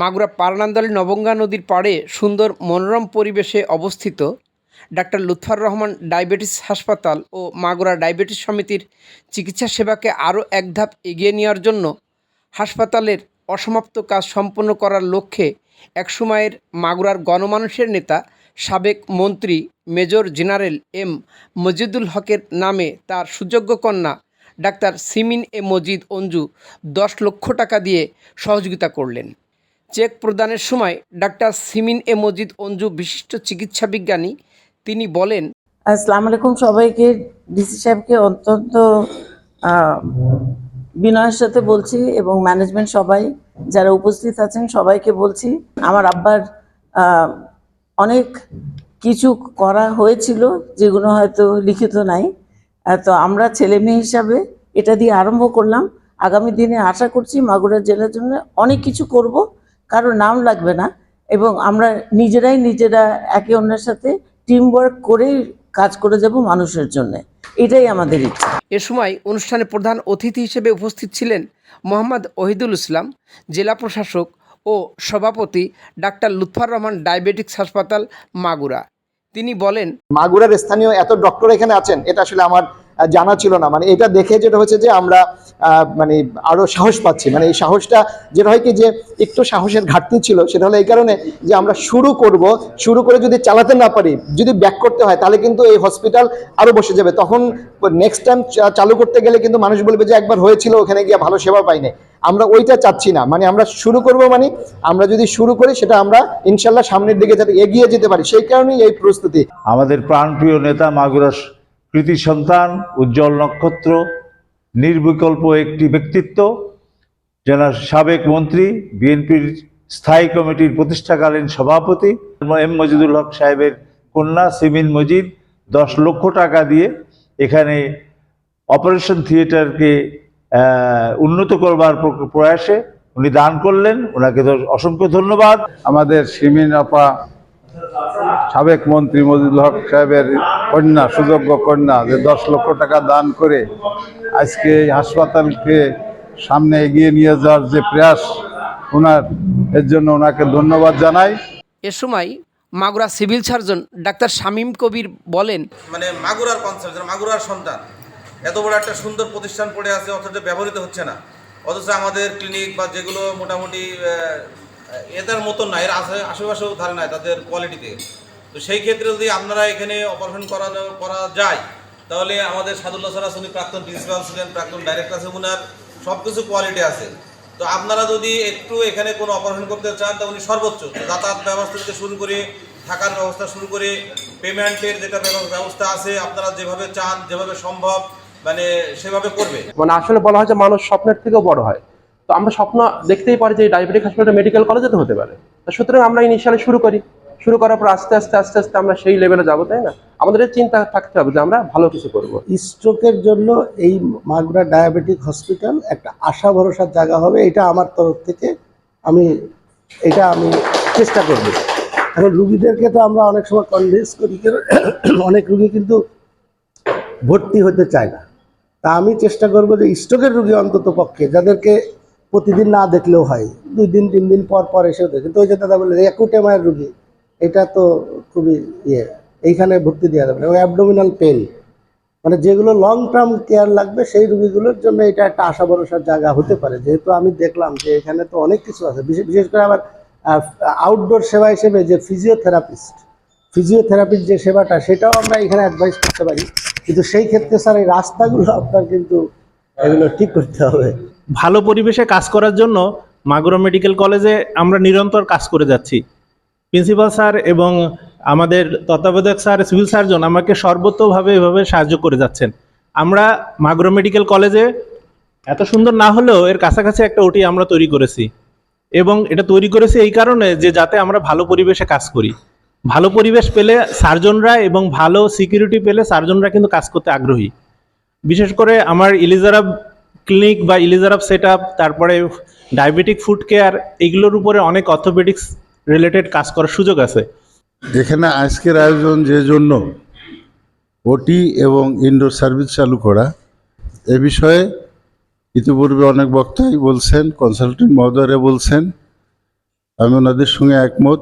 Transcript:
মাগুরা পারনান্দালি নবঙ্গা নদীর পাড়ে সুন্দর মনোরম পরিবেশে অবস্থিত ডাক্তার লুৎফার রহমান ডায়াবেটিস হাসপাতাল ও মাগুরা ডায়াবেটিস সমিতির চিকিৎসা সেবাকে আরও এক ধাপ এগিয়ে নেওয়ার জন্য হাসপাতালের অসমাপ্ত কাজ সম্পন্ন করার লক্ষ্যে একসময়ের মাগুরার গণমানুষের নেতা সাবেক মন্ত্রী মেজর জেনারেল এম মজিদুল হকের নামে তার সুযোগ্য কন্যা ডাক্তার সিমিন এ মজিদ অঞ্জু দশ লক্ষ টাকা দিয়ে সহযোগিতা করলেন। চেক প্রদানের সময় ডাক্তার সিমিন এ মজিদ অঞ্জু বিশিষ্ট চিকিৎসা বিজ্ঞানী, তিনি বলেন, আসসালামু আলাইকুম সবাইকে, ডিসি সাহেবকে অত্যন্ত বিনয়ের সাথে বলছি এবং ম্যানেজমেন্ট সবাই যারা উপস্থিত আছেন সবাইকে বলছি। আমার আব্বার অনেক কিছু করা হয়েছিল যেগুলো হয়তো লিখিত নাই। তো আমরা ছেলে মেয়ে হিসাবে এটা দিয়ে আরম্ভ করলাম। আগামী দিনে আশা করছি মাগুরা জেলার জন্য অনেক কিছু করব। কারও নাম লাগবে না এবং আমরা নিজেরাই নিজেরা একে অন্যের সাথে টিম ওয়ার্ক করেই কাজ করে যাব মানুষের জন্য। এটাই আমাদের ইচ্ছা। এ সময় অনুষ্ঠানে প্রধান অতিথি হিসেবে উপস্থিত ছিলেন মোহাম্মদ ওহিদুল ইসলাম জেলা প্রশাসক ও সভাপতি ডাক্তার লুৎফার রহমান ডায়াবেটিক্স হাসপাতাল মাগুরা। তিনি বলেন মাগুরার স্থানীয় এত ডক্টর এখানে আছেন এটা আসলে আমার জানা ছিল না। মানে এটা দেখে যেটা হচ্ছে যে আমরা মানে আরও সাহস পাচ্ছি। মানে এই সাহসটা যেটা হয় কি যে একটু সাহসের ঘাটতি ছিল, সেটা হলো এই কারণে যে আমরা শুরু করব, শুরু করে যদি চালাতে না পারি, যদি ব্যাক করতে হয়, তাহলে কিন্তু এই হসপিটাল আরও বসে যাবে। তখন নেক্সট টাইম চালু করতে গেলে কিন্তু মানুষ বলবে যে একবার হয়েছিল, ওখানে গিয়ে ভালো সেবা পাইনি। আমরা ওইটা চাচ্ছি না। মানে আমরা শুরু করব মানে আমরা যদি শুরু করি, সেটা আমরা ইনশাল্লাহ সামনের দিকে যাতে এগিয়ে যেতে পারি। সেই কারণেই এই প্রস্তুতি। আমাদের প্রাণপ্রিয় নেতা মাগুরার কৃতি সন্তান, উজ্জ্বল নক্ষত্র, নির্বিকল্প একটি ব্যক্তিত্ব যারা সাবেক মন্ত্রী, বিএনপির স্থায়ী কমিটির প্রতিষ্ঠাকালীন সভাপতি, এম মজিদুল হক সাহেবের কন্যা সিমিন মজিদ, দশ লক্ষ টাকা দিয়ে এখানে অপারেশন থিয়েটারকে উন্নত করবার প্রয়াসে উনি দান করলেন। ওনাকে অসংখ্য ধন্যবাদ। আমাদের সিমিন আপা সাবেক মন্ত্রী মজিদুল হক সাহেবের কন্যা সুযোগ্য কন্যা যে দশ লক্ষ টাকা দান করে আজকে এই হাসপাতালকে সামনে এগিয়ে নিয়ে যাওয়ার যে প্রয়াস ওনার এর জন্য ওনাকে ধন্যবাদ জানাই। এ সময় Magura civil surgeon doctor Shamim Kabir বলেন মানে মাগুরার কনসেপ্ট মাগুরার সন্তান। এত বড় একটা সুন্দর প্রতিষ্ঠান পড়ে আছে অথচ ব্যবহৃত হচ্ছে না। অথচ আমাদের ক্লিনিক বা যেগুলো মোটামুটি এদের মতন না এর আশে আশেপাশেও ধারে নাই তাদের কোয়ালিটিতে তো সেই ক্ষেত্রে যদি আপনারা এখানে অপারেশন করানো করা যায়, তাহলে আমাদের সাদুল্লাহ সারাস উনি প্রাক্তন প্রিন্সিপাল ছিলেন, প্রাক্তন ডাইরেক্টর আছে উনার সব কিছু কোয়ালিটি আছে। তো আপনারা যদি একটু এখানে কোনো অপারেশন করতে চান, তা উনি সর্বোচ্চ যাতায়াত ব্যবস্থা থেকে শুরু করে, থাকার ব্যবস্থা শুরু করে পেমেন্টের যেটা ব্যবস্থা আছে, আপনারা যেভাবে চান, যেভাবে সম্ভব মানে সেভাবে করবে। মানে আসলে বলা হয় যে মানুষ স্বপ্নের থেকেও বড় হয়। তো আমরা স্বপ্ন দেখতেই পারি যে ডায়াবেটিক হাসপাতাল মেডিকেল কলেজে তো হতে পারে। সুতরাং আমরা ইনিশিয়ালি শুরু করি। শুরু করার পর আস্তে আস্তে আস্তে আস্তে আমরা সেই লেভেলে যাব, তাই না? আমাদের চিন্তা থাকতে হবে যে আমরা ভালো কিছু করব। স্ট্রোকের জন্য এই মাগুরা ডায়াবেটিক হসপিটাল একটা আশা ভরসার জায়গা হবে, এটা আমার তরফ থেকে আমি, এটা আমি চেষ্টা করব। এখন রুগীদেরকে তো আমরা অনেক সময় কনভিন্স করি অনেক রুগী কিন্তু ভর্তি হতে চায় না। তা আমি চেষ্টা করব যে স্ট্রোকের রুগী অন্তত পক্ষে, যাদেরকে প্রতিদিন না দেখলেও হয়। দুই দিন, তিন দিন পর পর এসেও দেখে। কিন্তু ওই যে দাদা বলে অ্যাকুটেমায়ের রুগী, এটা তো খুবই ইয়ে। এইখানে ভর্তি দেওয়া যাবে না। ওই অ্যাবডোমিনাল পেন মানে যেগুলো লং টার্ম কেয়ার লাগবে, সেই রুগীগুলোর জন্য এটা একটা আশা ভরসার জায়গা হতে পারে। যেহেতু আমি দেখলাম যে এখানে তো অনেক কিছু আছে। বিশেষ বিশেষ করে আবার আউটডোর সেবা হিসেবে যে ফিজিওথেরাপিস্ট ফিজিওথেরাপির যে সেবাটা, সেটাও আমরা এখানে অ্যাডভাইস করতে পারি। কিন্তু সেই ক্ষেত্রে স্যার, এই রাস্তাগুলো আপনার কিন্তু এগুলো ঠিক করতে হবে। ভালো পরিবেশে কাজ করার জন্য মাগুরা মেডিকেল কলেজে আমরা নিরন্তর কাজ করে যাচ্ছি। প্রিন্সিপাল স্যার এবং আমাদের তত্ত্বাবধায়ক স্যার, সিভিল সার্জন আমাকে সর্বতোভাবে এভাবে সাহায্য করে যাচ্ছেন। আমরা মাগুরা মেডিকেল কলেজে এত সুন্দর না হলেও এর কাছাকাছি একটা ওটি আমরা তৈরি করেছি। এবং এটা তৈরি করেছি এই কারণে যে যাতে আমরা ভালো পরিবেশে কাজ করি। ভালো পরিবেশ পেলে সার্জনরা এবং ভালো সিকিউরিটি পেলে সার্জনরা কিন্তু কাজ করতে আগ্রহী। বিশেষ করে আমার ইলিজারাব ক্লিনিক বা ইলিজারাব সেট তারপরে ডায়াবেটিক ফুড কেয়ার এগুলোর উপরে অনেক অর্থোপেডিক্স রিলেটেড কাজ করার সুযোগ আছে। এখানে আজকের আয়োজন যে জন্য ওটি এবং ইনডোর সার্ভিস চালু করা, এ বিষয়ে ইতিপূর্বে অনেক বক্তাই বলছেন কনসালটেন্ট মহোদয়রা বলছেন, আমি ওনাদের সঙ্গে একমত।